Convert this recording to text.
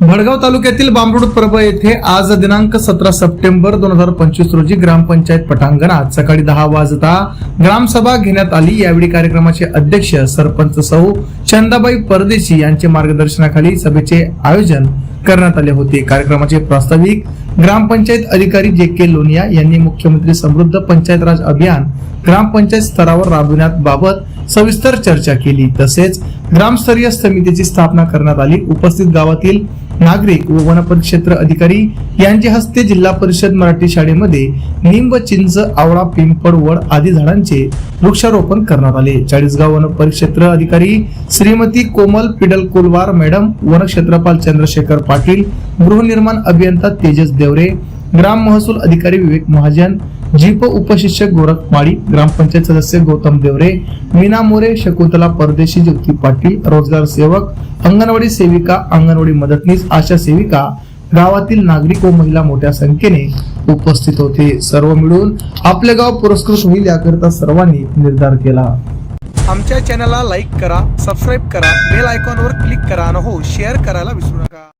भडगाव तालुक्यातील बांबरुड प्रभ येथे आज दिनांक सतरा सप्टेंबर दोन हजार पंचवीस रोजी ग्रामपंचायत पटांगणात सकाळी दहा वाजता ग्रामसभा घेण्यात आली. यावेळी कार्यक्रमाचे अध्यक्ष सरपंच सौ चंदाबाई परदेशी यांचे मार्गदर्शनाखाली सभेचे आयोजन करण्यात आले होते. कार्यक्रमाचे प्रास्ताविक ग्रामपंचायत अधिकारी जे के लोनिया यांनी मुख्यमंत्री समृद्ध पंचायत राज अभियान ग्रामपंचायत स्तरावर राबविण्याबाबत सविस्तर चर्चा केली. तसेच ग्रामस्तरीय समितीची स्थापना करण्यात आली. उपस्थित गावातील नागरिक व वनपरिक्षेत्र अधिकारी यांच्या हस्ते जिल्हा परिषद मराठी शाळेमध्ये निंब चिंच आवळा पिंपळ वड आदी झाडांचे वृक्षारोपण करण्यात आले. चाळीसगाव वनपरिक्षेत्र अधिकारी श्रीमती कोमल पिडल कोलवार मॅडम वनक्षेत्रपाल चंद्रशेखर पाटील गृहनिर्माण अभियंता तेजस देवरे ग्राम महसूल अधिकारी विवेक महाजन जीप उपशिक्षक गोरख माळी ग्रामपंचायत सदस्य गौतम देवरे मीना मोरे शकुंतला परदेशी ज्योती पाटील रोजगार सेवक अंगणवाडी सेविका अंगणवाडी मदतनीस आशा सेविका गावातील नागरिक व महिला मोठ्या संख्येने उपस्थित होते. सर्व मिळून आपले गाव पुरस्कृत होईल याकरिता सर्वांनी निर्धार केला. आमच्या चॅनलला लाईक करा सबस्क्राईब करा बेल आयकॉनवर क्लिक करा आणि हो शेअर करायला विसरू नका.